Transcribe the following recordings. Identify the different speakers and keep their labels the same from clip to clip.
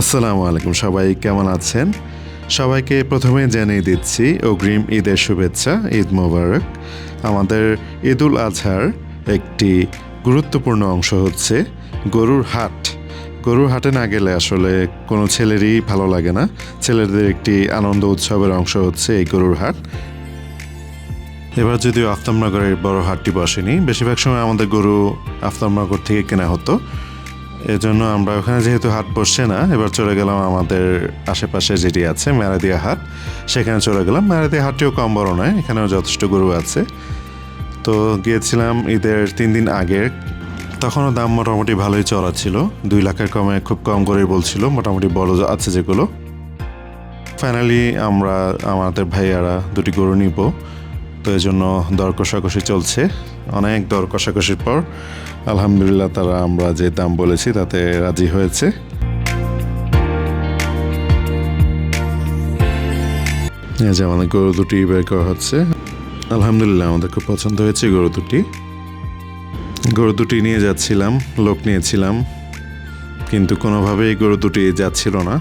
Speaker 1: আসসালামু আলাইকুম, সবাই কেমন আছেন? সবাইকে প্রথমে জানিয়ে দিচ্ছি, অগ্রিম ঈদের শুভেচ্ছা, ঈদ মোবারক। আমাদের ঈদুল আজহার একটি গুরুত্বপূর্ণ অংশ হচ্ছে গরুর হাট। গরুর হাটে না গেলে আসলে কোনো ছেলেরই ভালো লাগে না। ছেলেদের একটি আনন্দ উৎসবের অংশ হচ্ছে এই গরুর হাট। এবার যদিও আফতাবনগরের বড় হাটটি বসেনি, বেশিরভাগ সময় আমাদের গরু আফতাবনগর থেকে কেনা হতো। এজন্য আমরা ওখানে যেহেতু হাট বসছে না, এবার চলে গেলাম আমাদের আশেপাশে যেটি আছে ম্যারাদিয়া হাট। সেখানে চলে গেলাম। ম্যারাদিয়া হাটটিও কম বড় নয়, এখানেও যথেষ্ট গরু আছে। তো গিয়েছিলাম ঈদের তিন দিন আগে। তখনও দাম মোটামুটি ভালোই চড়া ছিল। দুই লাখের কমে খুব কম করেই বলছিল, মোটামুটি বড় আছে যেগুলো। ফাইনালি আমরা, আমাদের ভাইয়ারা দুটি গরু নিব। তো এই জন্য দর কষাকষি চলছে। অনেক দর কষাকষির পর আলহামদুলিল্লাহ তারা আমরা যে দাম বলেছি তাতে রাজি হয়েছে। যে আমাদের গরু দুটি বের করা হচ্ছে। আলহামদুলিল্লাহ আমাদের খুব পছন্দ হয়েছে গরু দুটি। গরু দুটি নিয়ে যাচ্ছিলাম, লোক নিয়েছিলাম। কিন্তু কোনোভাবেই গরু দুটি যাচ্ছিল না।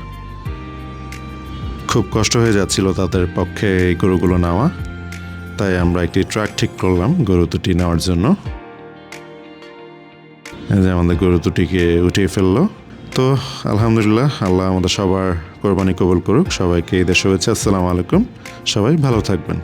Speaker 1: খুব কষ্ট হয়ে যাচ্ছিল তাদের পক্ষে এই গরুগুলো নেওয়া। তাই আমরা একটি ট্রাক ঠিক করলাম গরু দুটি নেওয়ার জন্য। যে আমাদের গরু দুটিকে উঠিয়ে ফেলল। তো, আলহামদুলিল্লাহ, আল্লাহ আমাদের সবার কোরবানি কবুল করুক। সবাইকে ঈদের শুভেচ্ছা, আসসালামু আলাইকুম। সবাই ভালো থাকবেন।